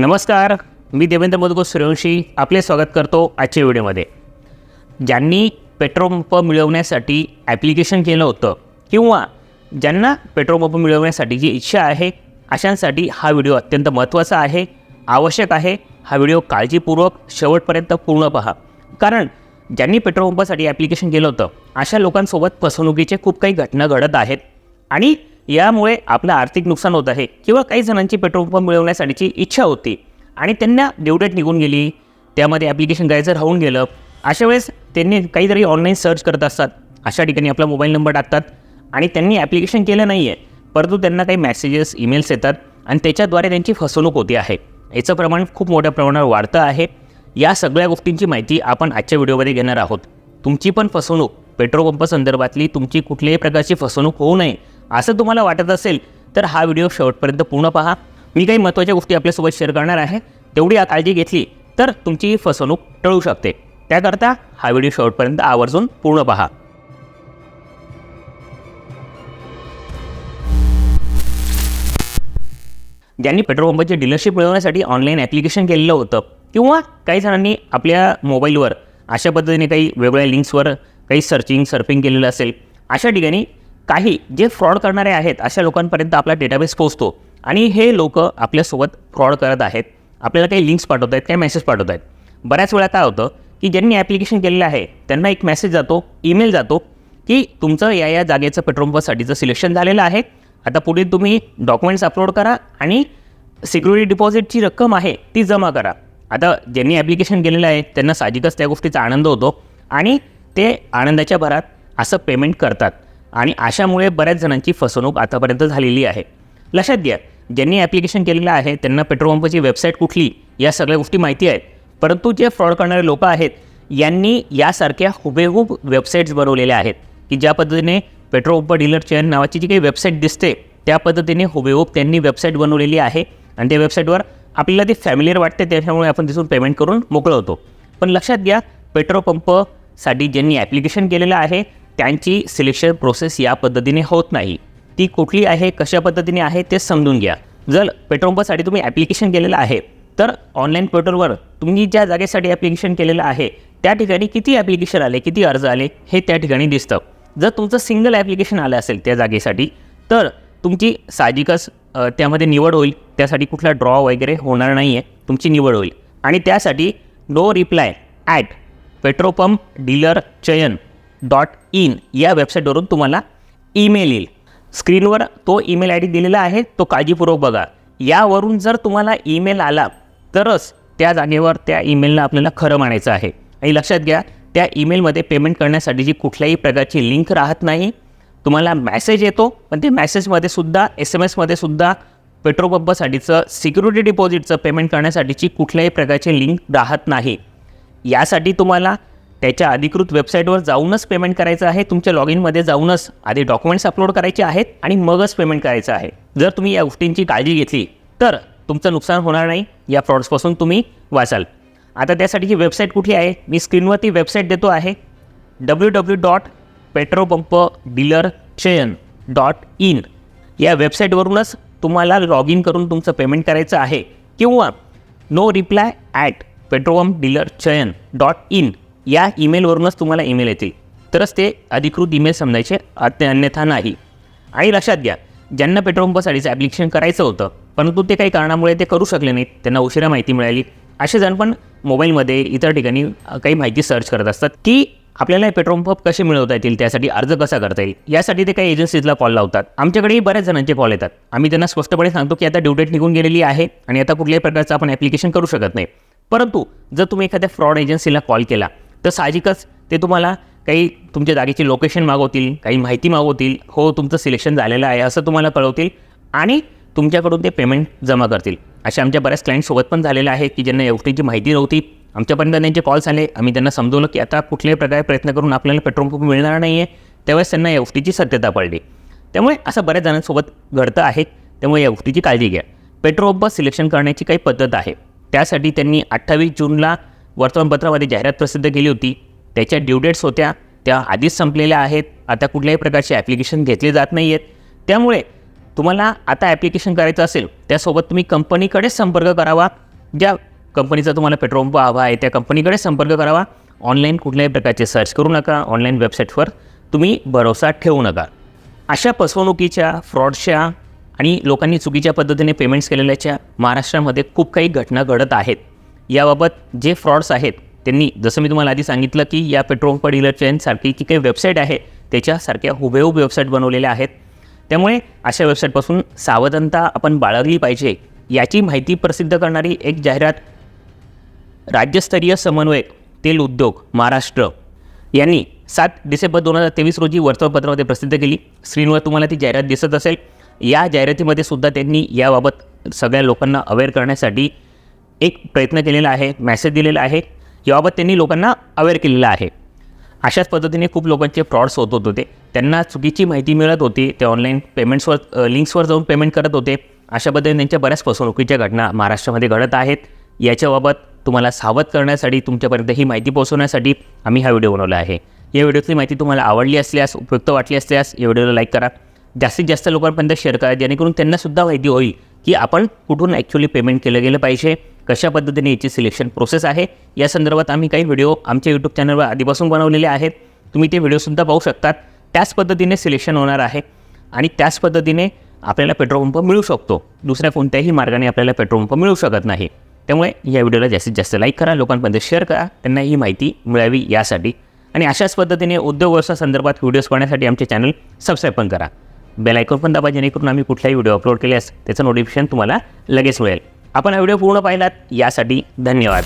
नमस्कार मी देवेंद्र मधुकर सूर्यवंशी आपले स्वागत करतो आजच्या व्हिडिओमध्ये. ज्यांनी पेट्रोल पंप मिळवण्यासाठी ॲप्लिकेशन केलं होतं किंवा ज्यांना पेट्रोल पंप मिळवण्यासाठीची इच्छा आहे अशांसाठी हा व्हिडिओ अत्यंत महत्त्वाचा आहे आवश्यक आहे. हा व्हिडिओ काळजीपूर्वक शेवटपर्यंत पूर्ण पहा. कारण ज्यांनी पेट्रोल पंपासाठी ॲप्लिकेशन केलं होतं अशा लोकांसोबत फसवणुकीचे खूप काही घटना घडत आहेत आणि यामुळे आपलं आर्थिक नुकसान होत आहे. किंवा काही जणांची पेट्रोल पंप मिळवण्यासाठीची इच्छा होती आणि त्यांना ड्यू डेट निघून गेली. त्यामध्ये ॲप्लिकेशन करायचं राहून गेलं. अशा वेळेस त्यांनी काहीतरी ऑनलाईन सर्च करत असतात. अशा ठिकाणी आपला मोबाईल नंबर टाकतात आणि त्यांनी ॲप्लिकेशन केलं नाही आहे परंतु त्यांना काही मेसेजेस ईमेल्स येतात आणि त्याच्याद्वारे त्यांची फसवणूक होती आहे. याचं प्रमाण खूप मोठ्या प्रमाणावर वाढतं आहे. या सगळ्या गोष्टींची माहिती आपण आजच्या व्हिडिओमध्ये घेणार आहोत. तुमची पण फसवणूक पेट्रोल पंप संदर्भातली तुमची कुठल्याही प्रकारची फसवणूक होऊ नये. असं तुम्हाला वाटत असेल तर हा व्हिडिओ शेवटपर्यंत पूर्ण पहा. मी काही महत्त्वाच्या गोष्टी आपल्यासोबत शेअर करणार आहे. तेवढी काळजी घेतली तर तुमची फसवणूक टळू शकते. त्याकरता हा व्हिडिओ शेवटपर्यंत आवर्जून पूर्ण पहा. ज्यांनी पेट्रोल पंपाची डीलरशिप मिळवण्यासाठी ऑनलाईन ॲप्लिकेशन केलेलं होतं किंवा काही जणांनी आपल्या मोबाईलवर अशा पद्धतीने काही वेगवेगळ्या लिंक्सवर काही सर्चिंग सर्फिंग केलेलं असेल अशा ठिकाणी काही जे फ्रॉड करणारे आहेत अशा लोकांपर्यंत आपला डेटाबेस पोहोचतो. आणि हे लोक आपल्यासोबत फ्रॉड करत आहेत. आपल्याला काही लिंक्स पाठवत आहेत काही मेसेज पाठवत आहेत. बऱ्याच वेळा काय होतं की ज्यांनी ॲप्लिकेशन केलेलं आहे त्यांना एक मेसेज जातो ईमेल जातो की तुमचं या या जागेचं पेट्रोल पंपसाठीचं सिलेक्शन झालेलं आहे. आता पुढे तुम्ही डॉक्युमेंट्स अपलोड करा आणि सिक्युरिटी डिपॉझिटची रक्कम आहे ती जमा करा. आता ज्यांनी ॲप्लिकेशन केलेलं आहे त्यांना साहजिकच त्या गोष्टीचा आनंद होतो आणि ते आनंदाच्या भरात असं पेमेंट करतात. आणि अशामुळे बऱ्याच जणांची फसवणूक आतापर्यंत झालेली आहे. लक्षात घ्या ज्यांनी ॲप्लिकेशन केलेलं आहे त्यांना पेट्रोल पंपाची वेबसाईट कुठली या सगळ्या गोष्टी माहिती आहेत. परंतु जे फ्रॉड करणारे लोक आहेत यांनी यासारख्या हुबेहूब वेबसाईट्स बनवलेल्या आहेत की ज्या पद्धतीने पेट्रोल पंप डीलर चेन नावाची जी काही वेबसाईट दिसते त्या पद्धतीने हुबेहूब त्यांनी वेबसाईट बनवलेली आहे. आणि त्या वेबसाईटवर आपल्याला ती फॅमिलियर वाटते त्याच्यामुळे आपण तिथून पेमेंट करून मोकळं होतो. पण लक्षात घ्या पेट्रोल पंपसाठी ज्यांनी ॲप्लिकेशन केलेलं आहे त्यांची सिलेक्शन प्रोसेस या पद्धतीने होत नाही. ती कुठली आहे कशा पद्धतीने आहे ते समजून घ्या. जर पेट्रोल पंपसाठी तुम्ही ॲप्लिकेशन केलेलं आहे तर ऑनलाईन पोर्टलवर तुम्ही ज्या जागेसाठी ॲप्लिकेशन केलेलं आहे त्या ठिकाणी किती ॲप्लिकेशन आले किती अर्ज आले हे त्या ठिकाणी दिसतं. जर तुमचं सिंगल ॲप्लिकेशन आलं असेल त्या जागेसाठी तर तुमची साहजिकच त्यामध्ये निवड होईल. त्यासाठी कुठला ड्रॉ वगैरे होणार नाही आहे तुमची निवड होईल. आणि त्यासाठी no reply at petrol pump dealer Chayan. Dot in या वेबसाईटवरून तुम्हाला ईमेल येईल. स्क्रीनवर तो ईमेल आय डी दिलेला आहे तो काळजीपूर्वक बघा. यावरून जर तुम्हाला ईमेल आला तरच त्या जागेवर त्या ईमेलला आपल्याला खरं मानायचं आहे. आणि लक्षात घ्या त्या ईमेलमध्ये पेमेंट करण्यासाठीची कुठल्याही प्रकारची लिंक राहत नाही. तुम्हाला मॅसेज येतो पण ते मॅसेजमध्ये सुद्धा एस एम एसमध्ये सुद्धा पेट्रोल पंपसाठीचं सिक्युरिटी डिपॉझिटचं पेमेंट करण्यासाठीची कुठल्याही प्रकारची लिंक राहत नाही. यासाठी तुम्हाला त्याच्या अधिकृत वेबसाईटवर जाऊनच पेमेंट करायचं आहे. तुमच्या लॉग इनमध्ये जाऊनच आधी डॉक्युमेंट्स अपलोड करायचे आहेत आणि मगच पेमेंट करायचं आहे. जर तुम्ही या गोष्टींची काळजी घेतली तर तुमचं नुकसान होणार नाही. या फ्रॉड्सपासून तुम्ही वाचाल. आता त्यासाठीची वेबसाईट कुठली आहे? मी स्क्रीनवरती वेबसाईट देतो आहे. W W dot petrol pump dealer Chayan dot in या वेबसाईटवरूनच तुम्हाला लॉग इन करून तुमचं पेमेंट करायचं आहे. किंवा no reply at petrol pump dealer Chayan dot in या ईमेलवरूनच तुम्हाला ईमेल येतील. तरच ते अधिकृत ईमेल समजायचे अन्यथा नाही. आणि लक्षात घ्या ज्यांना पेट्रोल पंपासाठीचं ॲप्लिकेशन करायचं होतं परंतु ते काही कारणामुळे ते करू शकले नाहीत त्यांना उशिरा माहिती मिळाली. असे जण पण मोबाईलमध्ये इतर ठिकाणी काही माहिती सर्च करत असतात की आपल्याला पेट्रोल पंप कसे मिळवता येतील त्यासाठी अर्ज कसा करता येईल? यासाठी ते काही एजन्सीजला कॉल लावतात. आमच्याकडेही बऱ्याच जणांचे कॉल येतात. आम्ही त्यांना स्पष्टपणे सांगतो की आता ड्यू डेट निघून गेलेली आहे आणि आता कुठल्याही प्रकारचं आपण ॲप्लिकेशन करू शकत नाही. परंतु जर तुम्ही एखाद्या फ्रॉड एजन्सीला कॉल केला तर साहजिकच ते तुम्हाला काही तुमच्या जागेची लोकेशन मागवतील काही माहिती मागवतील हो तुमचं सिलेक्शन झालेलं आहे असं तुम्हाला कळवतील आणि तुमच्याकडून ते पेमेंट जमा करतील. अशा आमच्या बऱ्याच क्लायंटसोबत पण झालेलं आहे की ज्यांना या माहिती नव्हती आमच्यापर्यंत त्यांचे कॉल्स आले आम्ही त्यांना समजवलं की आता कुठल्याही प्रकारे प्रयत्न करून आपल्याला पेट्रोल पंप मिळणार नाही आहे त्यावेळेस त्यांना या गोष्टीची सत्यता पडली. त्यामुळे असं बऱ्याच जणांसोबत घडतं आहे त्यामुळे या गोष्टीची काळजी घ्या. पेट्रोल पंप सिलेक्शन करण्याची काही पद्धत आहे. त्यासाठी त्यांनी अठ्ठावीस जूनला वर्तमानपत्रामध्ये जाहिरात प्रसिद्ध केली होती. त्याच्या ड्यू डेट्स होत्या त्या आधीच संपलेल्या आहेत. आता कुठल्याही प्रकारचे ॲप्लिकेशन घेतले जात नाही आहेत त्यामुळे तुम्हाला आता ॲप्लिकेशन करायचं असेल त्यासोबत तुम्ही कंपनीकडेच संपर्क करावा. ज्या कंपनीचा तुम्हाला पेट्रोल पंप हवा आहे त्या कंपनीकडे संपर्क करावा. ऑनलाईन कुठल्याही प्रकारचे सर्च करू नका. ऑनलाईन वेबसाईटवर तुम्ही भरोसा ठेवू नका. अशा फसवणुकीच्या फ्रॉडच्या आणि लोकांनी चुकीच्या पद्धतीने पेमेंट्स केलेल्याच्या महाराष्ट्रामध्ये खूप काही घटना घडत आहेत. याबाबत जे फ्रॉड्स आहेत त्यांनी जसं मी तुम्हाला आधी सांगितलं की या पेट्रोल पंप डीलर चेनसारखी जी काही वेबसाईट आहे त्याच्यासारख्या हुबेहूब वेबसाईट बनवलेल्या आहेत. त्यामुळे अशा वेबसाईटपासून सावधानता आपण बाळगली पाहिजे याची माहिती प्रसिद्ध करणारी एक जाहिरात राज्यस्तरीय समन्वयक तेल उद्योग महाराष्ट्र. यांनी सात डिसेंबर दोन हजार तेवीस रोजी वर्तमानपत्रामध्ये प्रसिद्ध केली. स्क्रीनवर तुम्हाला ती जाहिरात दिसत असेल. या जाहिरातीमध्ये सुद्धा त्यांनी याबाबत सगळ्या लोकांना अवेअर करण्यासाठी एक प्रयत्न केलेला आहे मॅसेज दिलेला आहे याबाबत त्यांनी लोकांना अवेअर केलेलं आहे. अशाच पद्धतीने खूप लोकांचे फ्रॉड्स होत होत होते त्यांना चुकीची माहिती मिळत होती ते ऑनलाईन पेमेंट्सवर लिंक्सवर जाऊन पेमेंट करत होते. अशा पद्धतीने त्यांच्या बऱ्याच फसवणुकीच्या घटना महाराष्ट्रामध्ये घडत आहेत. याच्याबाबत तुम्हाला सावध करण्यासाठी तुमच्यापर्यंत ही माहिती पोहोचवण्यासाठी आम्ही हा व्हिडिओ बनवला आहे. या व्हिडिओतली माहिती तुम्हाला आवडली असल्यास उपयुक्त वाटली असल्यास या व्हिडिओला लाईक करा. जास्तीत जास्त लोकांपर्यंत शेअर करा जेणेकरून त्यांनासुद्धा माहिती होईल की आपण कुठून ॲक्च्युली पेमेंट केलं गेलं पाहिजे. कशा पद्धतीने याची सिलेक्शन प्रोसेस आहे? या संदर्भात आम्ही काही व्हिडिओ आमच्या यूट्यूब चॅनलवर आधीपासून बनवलेले आहेत. तुम्ही ते व्हिडिओसुद्धा पाहू शकतात. त्याच पद्धतीने सिलेक्शन होणार आहे आणि त्याच पद्धतीने आपल्याला पेट्रोल पंप मिळू शकतो. दुसऱ्या कोणत्याही मार्गाने आपल्याला पेट्रोल पंप मिळू शकत नाही. त्यामुळे या व्हिडिओला जास्तीत जास्त लाईक करा लोकांपर्यंत शेअर करा. त्यांना ही माहिती मिळावी यासाठी. आणि अशाच पद्धतीने उद्योग व्यवसाय संदर्भात व्हिडिओज पाहण्यासाठी आमचे चॅनल सबस्क्राईब पण करा. बेल आयकॉन पण दाबा जेणेकरून आम्ही कुठलाही व्हिडिओ अपलोड केल्यास त्याचं नोटिफिकेशन तुम्हाला लगेच मिळेल. आपण हा व्हिडिओ पूर्ण पाहिलात यासाठी धन्यवाद.